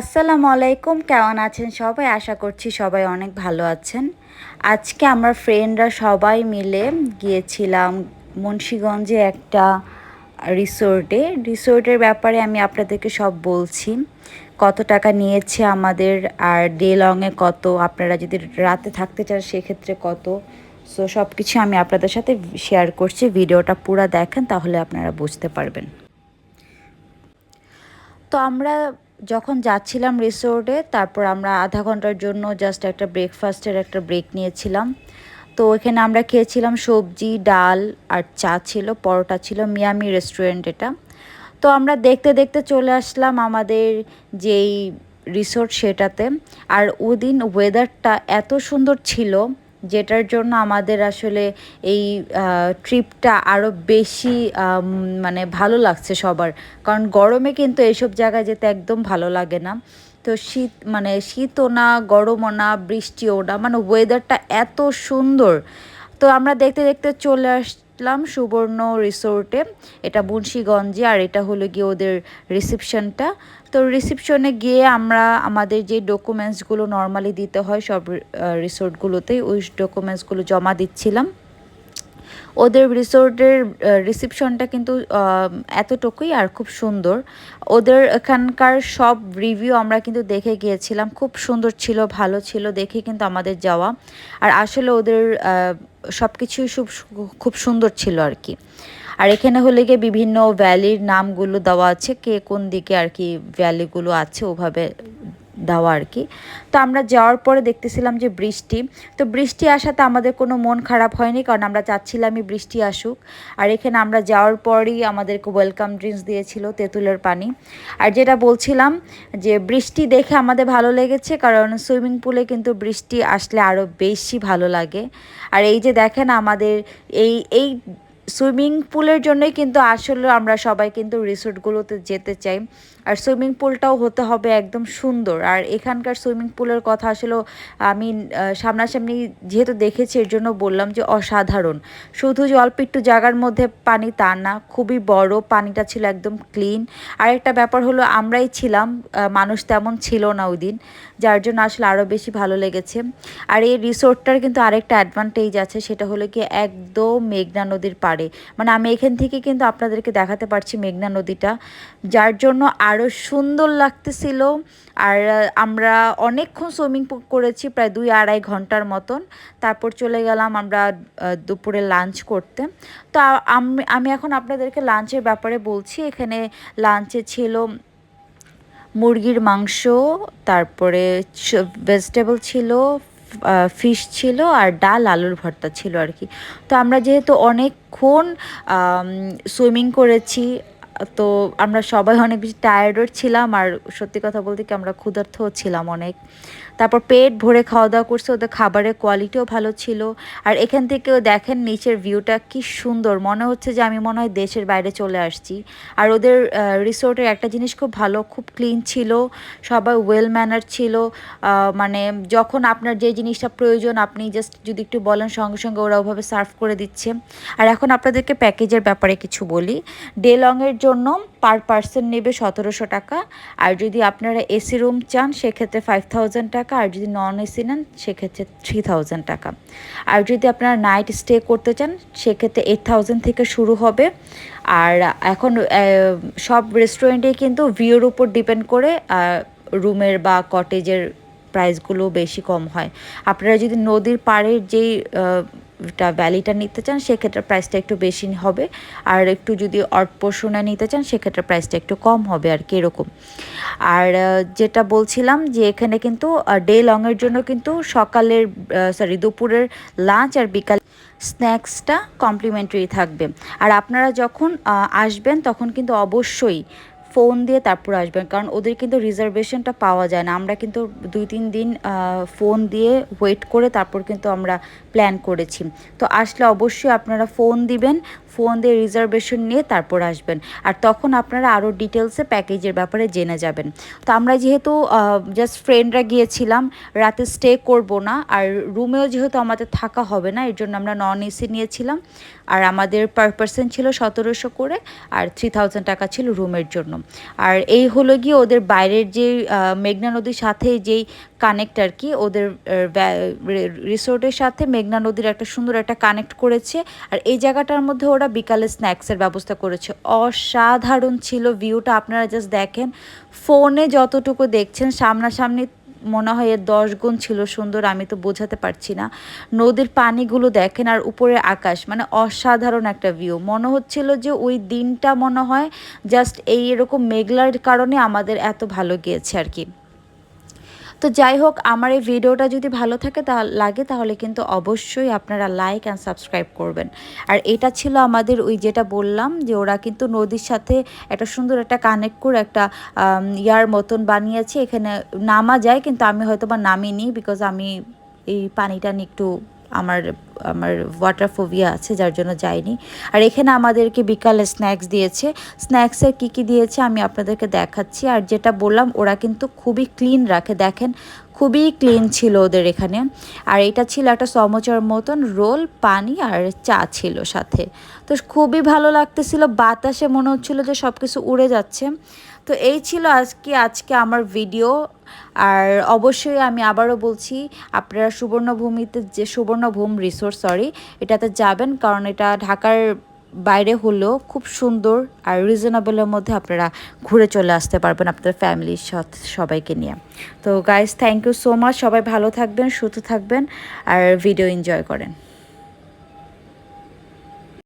আসসালামু আলাইকুম, কেমন আছেন সবাই? আশা করছি সবাই অনেক ভালো আছেন। আজকে আমরা ফ্রেন্ডরা সবাই মিলে গিয়েছিলাম মুন্সীগঞ্জে একটা রিসোর্টে। রিসোর্টের ব্যাপারে আমি আপনাদেরকে সব বলছি। কত টাকা নিয়েছে আমাদের আর ডে লংয়ে কত? আপনারা যদি রাতে থাকতে চান সেক্ষেত্রে কত? সো সব কিছু আমি আপনাদের সাথে শেয়ার করছি। ভিডিওটা পুরো দেখেন, তাহলে আপনারা বুঝতে পারবেন। তো আমরা যখন যাচ্ছিলাম রিসোর্টে তারপর আমরা আধা ঘণ্টার জন্য জাস্ট একটা ব্রেকফাস্টের একটা ব্রেক নিয়েছিলাম। তো এখানে আমরা খেয়েছিলাম সবজি, ডাল আর চা ছিল, পরোটা ছিল, মিয়ামি রেস্টুরেন্ট এটা। তো আমরা দেখতে দেখতে চলে আসলাম আমাদের যেই রিসোর্ট সেটাতে। আর ওদিন ওয়েদারটা এত সুন্দর ছিল যেটার জন্য আমাদের আসলে এই ট্রিপটা আরও বেশি মানে ভালো লাগছে সবার। কারণ গরমে কিন্তু এইসব জায়গায় যেতে একদম ভালো লাগে না। তো শীত মানে শীতও না গরমও না বৃষ্টিও না মানে ওয়েদারটা এত সুন্দর। তো আমরা দেখতে দেখতে চলে আসলাম সুবর্ণ রিসোর্টে এটা মুন্সীগঞ্জে, আর এটা হলো গিয়ে ওদের রিসেপশনটা তো রিসেপশনে গিয়ে আমরা আমাদের যে ডকুমেন্টসগুলো নর্মালি দিতে হয়, সব রিসোর্টগুলোতেই ওই ডকুমেন্টসগুলো জমা দিচ্ছিলাম। ওদের রিসোর্টের রিসেপশনটা কিন্তু এতটুকুই আর খুব সুন্দর। ওদের এখানকার সব রিভিউ আমরা কিন্তু দেখে গিয়েছিলাম। খুব সুন্দর ছিল, ভালো ছিল, দেখে কিন্তু আমাদের যাওয়া। আর আসলে ওদের সব কিছুই খুব খুব সুন্দর ছিল আর কি। আর এখানে হলে গিয়ে বিভিন্ন ভ্যালির নামগুলো দেওয়া আছে, কে কোন দিকে আর কি ভ্যালিগুলো আছে ওভাবে দেওয়া আর কি। তো আমরা যাওয়ার পরে দেখতেছিলাম যে বৃষ্টি, তো বৃষ্টি আসাতে আমাদের কোনো মন খারাপ হয়নি কারণ আমরা চাচ্ছিলামই বৃষ্টি আসুক। আর এখানে আমরা যাওয়ার পরই আমাদেরকে ওয়েলকাম ড্রিঙ্কস দিয়েছিল তেঁতুলের পানি। আর যেটা বলছিলাম যে বৃষ্টি দেখে আমাদের ভালো লেগেছে কারণ সুইমিং পুলে কিন্তু বৃষ্টি আসলে আরও বেশি ভালো লাগে। আর এই যে দেখেন আমাদের এই এই সুইমিং পুলের জন্যই কিন্তু আসলে আমরা সবাই কিন্তু রিসোর্টগুলোতে যেতে চাই। আর সুইমিং পুলটাও হতে হবে একদম সুন্দর। আর এখানকার সুইমিং পুলের কথা আসলে আমি সামনাসামনি যেহেতু দেখেছি, এর জন্য বললাম যে অসাধারণ। শুধু যে অল্প একটু জায়গার মধ্যে পানি তা না, খুবই বড়, পানিটা ছিল একদম ক্লিন। আর একটা ব্যাপার হলো, আমরাই ছিলাম মানুষ তেমন ছিল না ওই দিন, যার জন্য আসলে আরও বেশি ভালো লেগেছে। আর এই রিসোর্টটার কিন্তু আরেকটা অ্যাডভান্টেজ আছে, সেটা হলো কি একদম মেঘনা নদীর পাড়ে। মানে আমি এখান থেকে কিন্তু আপনাদেরকে দেখাতে পারছি মেঘনা নদীটা, যার জন্য আরও সুন্দর লাগতেছিল। আর আমরা অনেকক্ষণ সুইমিং করেছি, প্রায় দুই আড়াই ঘণ্টার মতন। তারপর চলে গেলাম আমরা দুপুরে লাঞ্চ করতে। তো আমি এখন আপনাদেরকে লাঞ্চের ব্যাপারে বলছি। এখানে লাঞ্চে ছিল মুরগির মাংস, তারপরে ভেজিটেবল ছিল ফিশ ছিল, আর ডাল, আলুর ভর্তা ছিল আর কি। তো আমরা যেহেতু অনেকক্ষণ সুইমিং করেছি তো আমরা সবাই অনেক বেশি টায়ার্ডও ছিলাম আর সত্যি কথা বলতে কি আমরা ক্ষুধার্থও ছিলাম অনেক। তারপর পেট ভরে খাওয়া দাওয়া করছে, ওদের খাবারের কোয়ালিটিও ভালো ছিল। আর এখান থেকেও দেখেন নিচের ভিউটা কি সুন্দর, মনে হচ্ছে যে আমি মনে হয় দেশের বাইরে চলে আসছি। আর ওদের রিসোর্টের একটা জিনিস খুব ভালো, খুব ক্লিন ছিল, সবাই ওয়েল ম্যানার ছিল। মানে যখন আপনার যে জিনিসটা প্রয়োজন, আপনি জাস্ট যদি একটু বলেন সঙ্গে সঙ্গে ওরা ওভাবে সার্ভ করে দিচ্ছে। আর এখন আপনাদেরকে প্যাকেজের ব্যাপারে কিছু বলি। ডে লংয়ের জন্য পার পার্সন নেবে সতেরোশো টাকা। আর যদি আপনারা এসি রুম চান, সেক্ষেত্রে ফাইভ থাউজেন্ড টাকা। আর যদি নন এসি নেন, সেক্ষেত্রে থ্রি থাউজেন্ড টাকা। আর যদি আপনারা নাইট স্টে করতে চান, সেক্ষেত্রে এইট থাউজেন্ড থেকে শুরু হবে। আর এখন সব রেস্টুরেন্টেই কিন্তু ভিউর উপর ডিপেন্ড করে রুমের বা কটেজের প্রাইসগুলো বেশি কম হয়। আপনারা যদি নদীর পাড়ের যেই ভ্যালিটা নিতে চান, সেক্ষেত্রে প্রাইসটা একটু বেশি হবে। আর একটু যদি অট পোর্শনে নিতে চান, সেক্ষেত্রে প্রাইসটা একটু কম হবে আর কি এরকম। আর যেটা বলছিলাম যে এখানে কিন্তু ডে লংয়ের জন্য কিন্তু সকালের সরি দুপুরের লাঞ্চ আর বিকাল স্ন্যাক্সটা কমপ্লিমেন্টারি থাকবে। আর আপনারা যখন আসবেন, তখন কিন্তু অবশ্যই ফোন দিয়ে তারপর আসবেন, কারণ ওদের কিন্তু রিজার্ভেশনটা পাওয়া যায় না। আমরা কিন্তু দুই তিন দিন ফোন দিয়ে ওয়েট করে তারপর কিন্তু আমরা প্ল্যান করেছি। তো আসলে অবশ্যই আপনারা ফোন দিবেন ফোন দিয়ে রিজার্ভেশন নিয়ে তারপর আসবেন। আর তখন আপনারা আরও ডিটেলসে প্যাকেজের ব্যাপারে জেনে যাবেন। তো আমরা যেহেতু জাস্ট ফ্রেন্ডরা গিয়েছিলাম, রাতে স্টে করব না, আর রুমেও যেহেতু আমাদের থাকা হবে না, এর জন্য আমরা নন এসি নিয়েছিলাম। আর আমাদের পার পার্সন ছিল সতেরোশো করে, আর থ্রি থাউজেন্ড টাকা ছিল রুমের জন্য। আর এই হলো গিয়ে ওদের বাইরের যে মেঘনা নদীর সাথে যেই কানেক্ট আর কি, ওদের রিসোর্টের সাথে মেঘনা নদীর একটা সুন্দর একটা কানেক্ট করেছে। আর এই জায়গাটার মধ্যে ওরা বিকালে স্ন্যাক্সের ব্যবস্থা করেছে। অসাধারণ ছিল ভিউটা আপনারা জাস্ট দেখেন। ফোনে যতটুকু দেখছেন, সামনাসামনি মনে হয় এর দশ গুণ ছিল সুন্দর, আমি তো বোঝাতে পারছি না। নদীর পানিগুলো দেখেন, আর উপরে আকাশ মানে অসাধারণ একটা ভিউ মনে হচ্ছিল যে ওই দিনটা মনে হয় জাস্ট এই এরকম মেঘলার কারণে আমাদের এত ভালো গিয়েছে আর কি। তো যাই হোক, আমার এই ভিডিওটা যদি ভালো থাকে তা লাগে, তাহলে কিন্তু অবশ্যই আপনারা লাইক অ্যান্ড সাবস্ক্রাইব করবেন। আর এটা ছিল আমাদের ওই যেটা বললাম যে ওরা কিন্তু নদীর সাথে একটা সুন্দর একটা কানেক্ট করে একটা ইয়ার মতন বানিয়েছে। এখানে নামা যায়, কিন্তু আমি হয়তো বা নামিনি বিকজ আমি এই পানিটা নিয়ে একটু আমার আমার ওয়াটার ফোবিয়া আছে, যার জন্য যাইনি। আর এখানে আমাদেরকে বিকালে স্ন্যাক্স দিয়েছে। স্ন্যাক্সে কি কি দিয়েছে আমি আপনাদেরকে দেখাচ্ছি। আর যেটা বললাম, ওরা কিন্তু খুবই ক্লিন রাখে। দেখেন, খুবই ক্লিন ছিল ওদের এখানে। আর এটা ছিল একটা সমচার মতন রোল, পানি আর চা ছিল সাথে। তো খুবই ভালো লাগতেছিল। বাতাসে মনে হচ্ছিল যে সব কিছু উড়ে যাচ্ছে। তো এই ছিল আজকে আজকে আমার ভিডিও আর অবশ্যই আমি আবারও বলছি, আপনারা সুবর্ণভূমিতে যে সুবর্ণভূম রিসোর্ট সরি এটাতে যাবেন, কারণ এটা ঢাকার বাইরে হলেও খুব সুন্দর আর রিজনেবলের মধ্যে আপনারা ঘুরে চলে আসতে পারবেন আপনাদের ফ্যামিলির সাথে, সবাইকে নিয়ে। তো guys thank you so much সবাই ভালো থাকবেন, সুস্থ থাকবেন, আর ভিডিও এনজয় করেন।